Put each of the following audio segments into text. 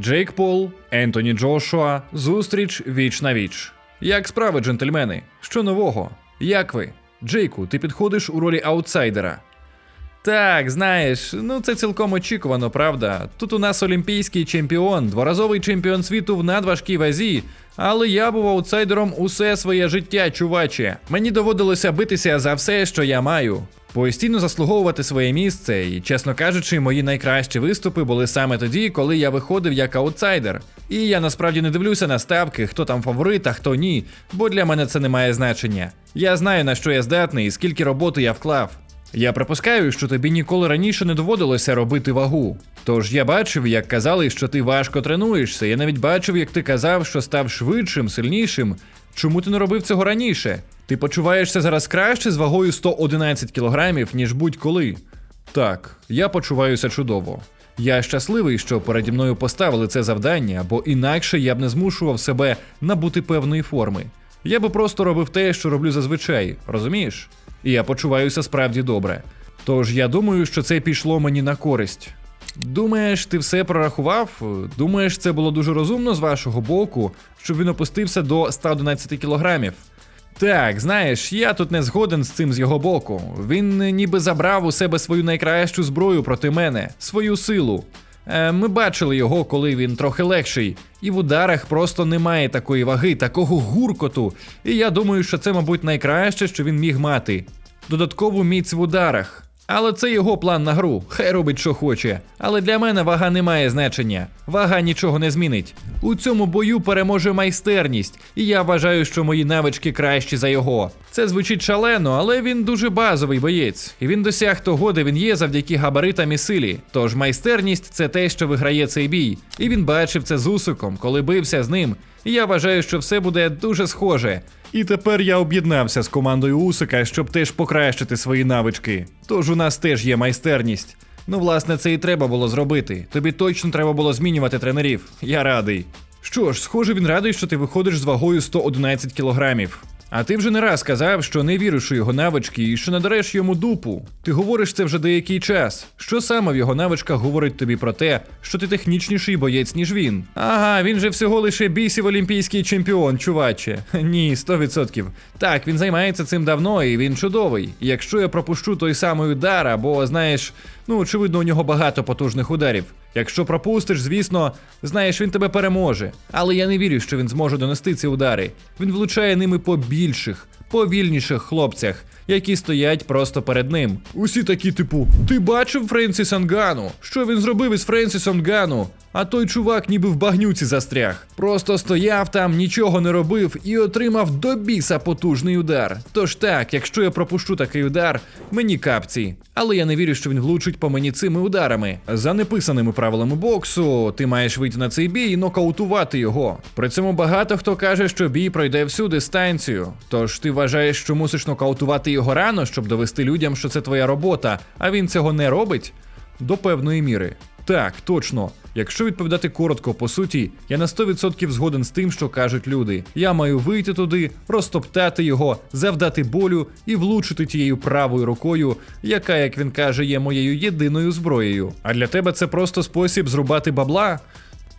Джейк Пол, Ентоні Джошуа, зустріч віч на віч. Як справи, джентльмени? Що нового? Як ви? Джейку, ти підходиш у ролі аутсайдера. Так, знаєш, ну це цілком очікувано, правда. Тут у нас олімпійський чемпіон, дворазовий чемпіон світу в надважкій вазі. Але я був аутсайдером усе своє життя, чуваче. Мені доводилося битися за все, що я маю. Постійно заслуговувати своє місце, і, чесно кажучи, мої найкращі виступи були саме тоді, коли я виходив як аутсайдер. І я насправді не дивлюся на ставки, хто там фаворит, а хто ні, бо для мене це не має значення. Я знаю на що я здатний і скільки роботи я вклав. Я припускаю, що тобі ніколи раніше не доводилося робити вагу. Тож я бачив, як казали, що ти важко тренуєшся. Я навіть бачив, як ти казав, що став швидшим, сильнішим. Чому ти не робив цього раніше? Ти почуваєшся зараз краще з вагою 111 кілограмів, ніж будь-коли. Так, я почуваюся чудово. Я щасливий, що переді мною поставили це завдання, бо інакше я б не змушував себе набути певної форми. Я би просто робив те, що роблю зазвичай, розумієш? І я почуваюся справді добре. Тож я думаю, що це пішло мені на користь. Думаєш, ти все прорахував? Думаєш, це було дуже розумно з вашого боку, щоб він опустився до 111 кілограмів? Так, знаєш, я тут не згоден з цим з його боку. Він ніби забрав у себе свою найкращу зброю проти мене, свою силу. Е, Ми бачили його, коли він трохи легший, і в ударах просто немає такої ваги, такого гуркоту. І я думаю, що це, мабуть, найкраще, що він міг мати. Додаткову міць в ударах. Але це його план на гру. Хай робить, що хоче. Але для мене вага не має значення. Вага нічого не змінить. У цьому бою переможе майстерність, і я вважаю, що мої навички кращі за його. Це звучить шалено, але він дуже базовий боєць, і він досяг того, де він є завдяки габаритам і силі. Тож майстерність це те, що виграє цей бій. І він бачив це з Усиком, коли бився з ним. Я вважаю, що все буде дуже схоже. І тепер я об'єднався з командою Усика, щоб теж покращити свої навички. Тож у нас теж є майстерність. Ну, власне, це і треба було зробити. Тобі точно треба було змінювати тренерів. Я радий. Що ж, схоже, він радий, що ти виходиш з вагою 111 кілограмів. А ти вже не раз казав, що не віриш у його навички і що надареш йому дупу. Ти говориш це вже деякий час. Що саме в його навичках говорить тобі про те, що ти технічніший боєць, ніж він? Ага, він же всього лише бісів олімпійський чемпіон, чуваче. Ні, 100%. Так, він займається цим давно і він чудовий. Якщо я пропущу той самий удар, або знаєш, ну очевидно, у нього багато потужних ударів. Якщо пропустиш, звісно, знаєш, він тебе переможе. Але я не вірю, що він зможе донести ці удари. Він влучає ними по більших, повільніших хлопцях, які стоять просто перед ним. Усі такі, типу, ти бачив Френсіса Нгану? Що він зробив із Френсісом Нгану? А той чувак ніби в багнюці застряг. Просто стояв там, нічого не робив і отримав до біса потужний удар. Тож так, якщо я пропущу такий удар, мені капці. Але я не вірю, що він влучить по мені цими ударами. За неписаними правилами боксу, ти маєш вийти на цей бій і нокаутувати його. При цьому багато хто каже, що бій пройде всю дистанцію. Тож ти вважаєш, що мусиш нокаутувати його рано, щоб довести людям, що це твоя робота, а він цього не робить? До певної міри. Так, точно. Якщо відповідати коротко по суті, я на 100% згоден з тим, що кажуть люди. Я маю вийти туди, розтоптати його, завдати болю і влучити тією правою рукою, яка, як він каже, є моєю єдиною зброєю. А для тебе це просто спосіб зрубати бабла.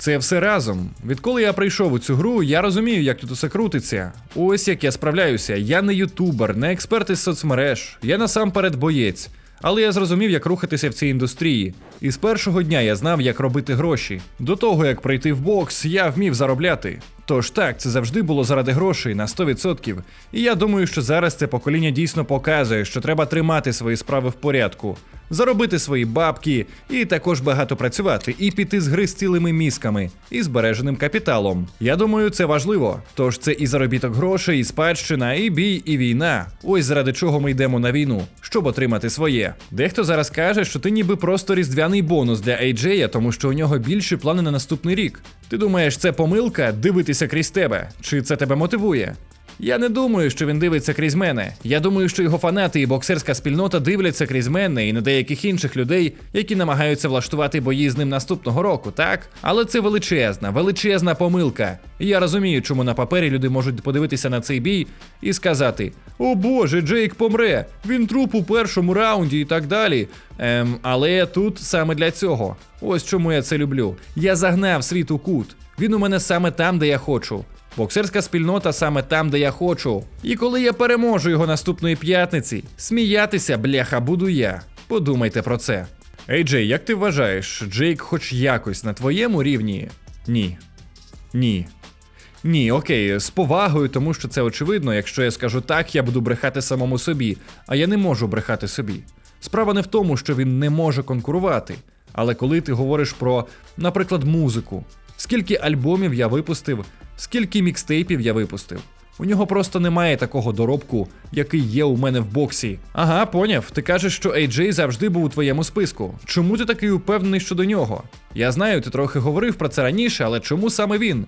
Це все разом. Відколи я прийшов у цю гру, я розумію, як тут усе крутиться. Ось як я справляюся. Я не ютубер, не експерт із соцмереж, я насамперед боєць. Але я зрозумів, як рухатися в цій індустрії. І з першого дня я знав, як робити гроші. До того, як прийти в бокс, я вмів заробляти. Тож так, це завжди було заради грошей на 100%. І я думаю, що зараз це покоління дійсно показує, що треба тримати свої справи в порядку, заробити свої бабки, і також багато працювати, і піти з гри з цілими мізками і збереженим капіталом. Я думаю, це важливо. Тож це і заробіток грошей, і спадщина, і бій, і війна. Ось заради чого ми йдемо на війну, щоб отримати своє. Дехто зараз каже, що ти ніби просто різдвяний бонус для AJ, тому що у нього більші плани на наступний рік. Ти думаєш, це помилка дивитися крізь тебе? Чи це тебе мотивує? Я не думаю, що він дивиться крізь мене. Я думаю, що його фанати і боксерська спільнота дивляться крізь мене і на деяких інших людей, які намагаються влаштувати бої з ним наступного року, так? Але це величезна, величезна помилка. І я розумію, чому на папері люди можуть подивитися на цей бій і сказати: О боже, Джейк помре! Він труп у першому раунді і так далі. Ем, але тут саме для цього. Ось чому я це люблю. Я загнав світ у кут. Він у мене саме там, де я хочу. Боксерська спільнота саме там, де я хочу. І коли я переможу його наступної п'ятниці, сміятися, бляха, буду я. Подумайте про це. Ей, Джей, як ти вважаєш, Джейк хоч якось на твоєму рівні? Ні. Ні. Ні, окей, з повагою, тому що це очевидно. Якщо я скажу так, я буду брехати самому собі, а я не можу брехати собі. Справа не в тому, що він не може конкурувати. Але коли ти говориш про, наприклад, музику, скільки альбомів я випустив, скільки мікстейпів я випустив. У нього просто немає такого доробку, який є у мене в боксі. Ага, поняв. Ти кажеш, що AJ завжди був у твоєму списку. Чому ти такий упевнений щодо нього? Я знаю, ти трохи говорив про це раніше, але чому саме він?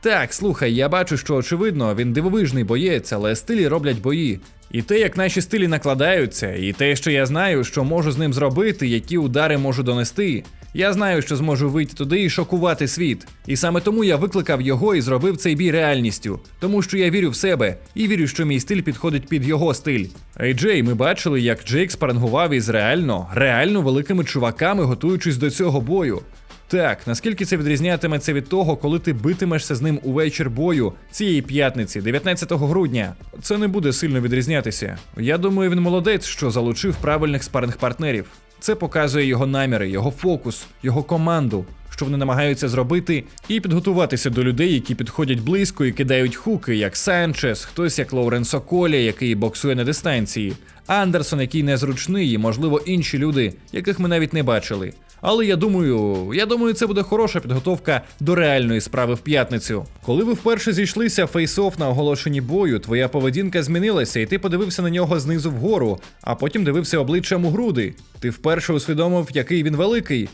Так, слухай, я бачу, що очевидно, він дивовижний боєць, але стилі роблять бої. І те, як наші стилі накладаються, і те, що я знаю, що можу з ним зробити, які удари можу донести. Я знаю, що зможу вийти туди і шокувати світ. І саме тому я викликав його і зробив цей бій реальністю. Тому що я вірю в себе і вірю, що мій стиль підходить під його стиль. Ей, Джей, ми бачили, як Джейк спарингував із реально, реально великими чуваками, готуючись до цього бою. Так, наскільки це відрізнятиметься від того, коли ти битимешся з ним у вечір бою цієї п'ятниці, 19 грудня? Це не буде сильно відрізнятися. Я думаю, він молодець, що залучив правильних спаринг-партнерів. Це показує його наміри, його фокус, його команду, що вони намагаються зробити, і підготуватися до людей, які підходять близько і кидають хуки, як Санчес, хтось як Лоуренсо Колі, який боксує на дистанції, Андерсон, який незручний, і, можливо, інші люди, яких ми навіть не бачили. Але я думаю, я думаю, це буде хороша підготовка до реальної справи в п'ятницю. Коли ви вперше зійшлися фейс-офф на оголошенні бою, твоя поведінка змінилася, і ти подивився на нього знизу вгору, а потім дивився обличчям у груди. Ти вперше усвідомив, який він великий.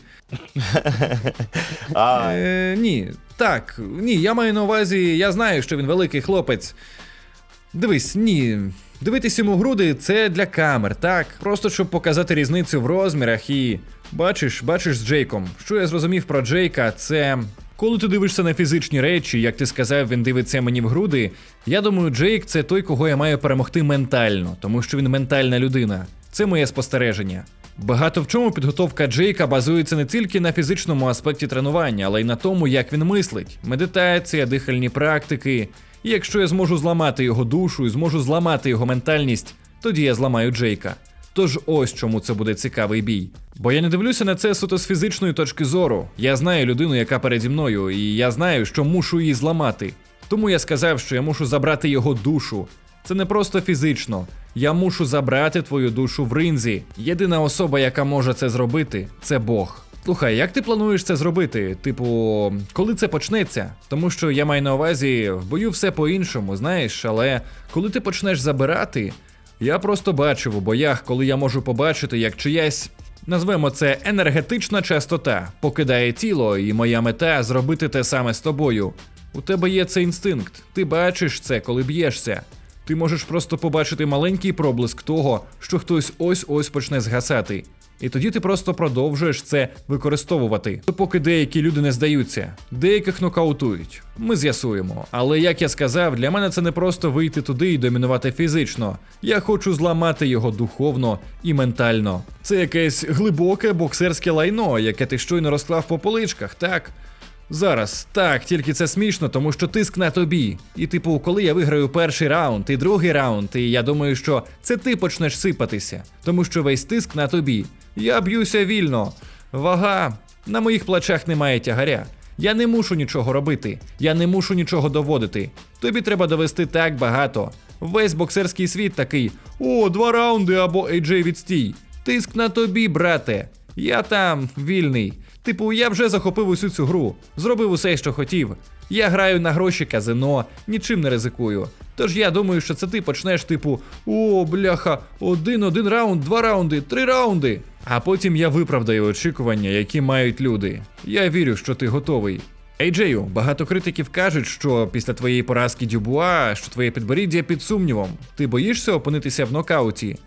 А, Е, ні, так, ні, я маю на увазі, я знаю, що він великий хлопець. Дивись, ні. Дивитись йому груди це для камер, так? Просто щоб показати різницю в розмірах і. Бачиш, бачиш з Джейком. Що я зрозумів про Джейка, це. Коли ти дивишся на фізичні речі, як ти сказав, він дивиться мені в груди. Я думаю, Джейк це той, кого я маю перемогти ментально, тому що він ментальна людина. Це моє спостереження. Багато в чому підготовка Джейка базується не тільки на фізичному аспекті тренування, але й на тому, як він мислить: медитація, дихальні практики. І якщо я зможу зламати його душу і зможу зламати його ментальність, тоді я зламаю Джейка. Тож ось чому це буде цікавий бій. Бо я не дивлюся на це суто з фізичної точки зору. Я знаю людину, яка переді мною, і я знаю, що мушу її зламати. Тому я сказав, що я мушу забрати його душу. Це не просто фізично. Я мушу забрати твою душу в ринзі. Єдина особа, яка може це зробити, це Бог. Слухай, як ти плануєш це зробити? Типу, коли це почнеться? Тому що я маю на увазі, в бою все по-іншому, знаєш, але коли ти почнеш забирати, я просто бачив у боях, коли я можу побачити, як чиясь. Назвемо це енергетична частота покидає тіло, і моя мета зробити те саме з тобою. У тебе є цей інстинкт, ти бачиш це, коли б'єшся. Ти можеш просто побачити маленький проблиск того, що хтось ось-ось почне згасати. І тоді ти просто продовжуєш це використовувати, поки деякі люди не здаються, деяких нокаутують. Ми з'ясуємо. Але як я сказав, для мене це не просто вийти туди і домінувати фізично. Я хочу зламати його духовно і ментально. Це якесь глибоке боксерське лайно, яке ти щойно розклав по поличках, так? Зараз так, тільки це смішно, тому що тиск на тобі. І типу, коли я виграю перший раунд і другий раунд, і я думаю, що це ти почнеш сипатися, тому що весь тиск на тобі. Я б'юся вільно. Вага. На моїх плечах немає тягаря. Я не мушу нічого робити, я не мушу нічого доводити. Тобі треба довести так багато. Весь боксерський світ такий: о, два раунди або AJ відстій. Тиск на тобі, брате. Я там вільний. Типу, я вже захопив усю цю гру, зробив усе, що хотів. Я граю на гроші казино, нічим не ризикую. Тож я думаю, що це ти почнеш, типу, о, бляха, один, один раунд, два раунди, три раунди. А потім я виправдаю очікування, які мають люди. Я вірю, що ти готовий. Ейджею, багато критиків кажуть, що після твоєї поразки Дюбуа, що твоє підборіддя під сумнівом. Ти боїшся опинитися в нокауті?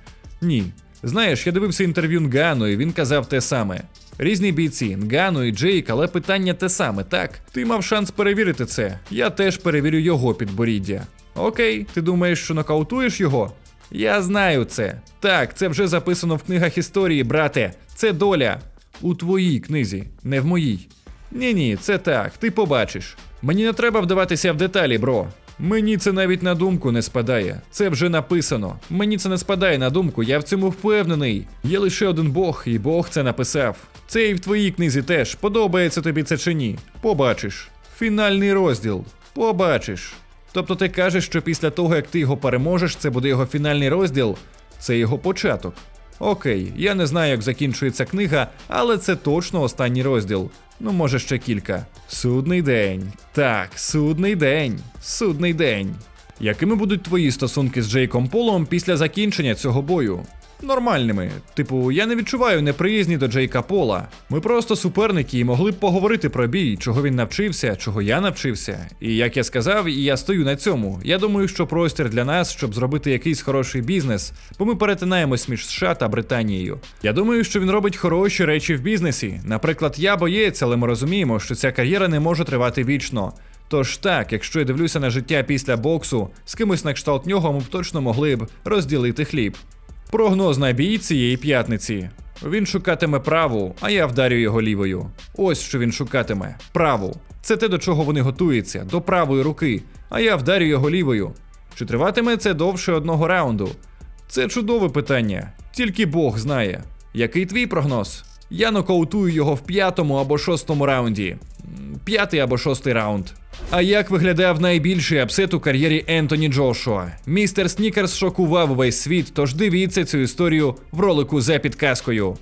Ні. Знаєш, я дивився інтерв'ю Нгану, і він казав те саме. Різні бійці, Нгану і Джейк, але питання те саме, так? Ти мав шанс перевірити це. Я теж перевірю його підборіддя. Окей, ти думаєш, що нокаутуєш його? Я знаю це. Так, це вже записано в книгах історії, брате. Це доля. У твоїй книзі, не в моїй. Ні, ні, це так, ти побачиш. Мені не треба вдаватися в деталі, бро. Мені це навіть на думку не спадає. Це вже написано. Мені це не спадає на думку, я в цьому впевнений. Є лише один Бог, і Бог це написав. Це і в твоїй книзі теж. Подобається тобі це чи ні? Побачиш. Фінальний розділ. Побачиш. Тобто ти кажеш, що після того, як ти його переможеш, це буде його фінальний розділ, це його початок. Окей, я не знаю, як закінчується книга, але це точно останній розділ. Ну, може, ще кілька. Судний день. Так, судний день. Судний день. Якими будуть твої стосунки з Джейком Полом після закінчення цього бою? Нормальними. Типу, я не відчуваю неприязні до Джейка Пола. Ми просто суперники і могли б поговорити про бій, чого він навчився, чого я навчився. І як я сказав, і я стою на цьому. Я думаю, що простір для нас, щоб зробити якийсь хороший бізнес, бо ми перетинаємось між США та Британією. Я думаю, що він робить хороші речі в бізнесі. Наприклад, я боєць, але ми розуміємо, що ця кар'єра не може тривати вічно. Тож так, якщо я дивлюся на життя після боксу, з кимось на кшталт нього ми б точно могли б розділити хліб. Прогноз на бій цієї п'ятниці. Він шукатиме праву, а я вдарю його лівою. Ось що він шукатиме праву. Це те, до чого вони готуються, до правої руки, а я вдарю його лівою. Чи триватиме це довше одного раунду? Це чудове питання. Тільки Бог знає. Який твій прогноз? Я нокаутую його в п'ятому або шостому раунді. П'ятий або шостий раунд. А як виглядав найбільший апсет у кар'єрі Ентоні Джошуа? Містер Снікерс шокував весь світ, тож дивіться цю історію в ролику за підказкою.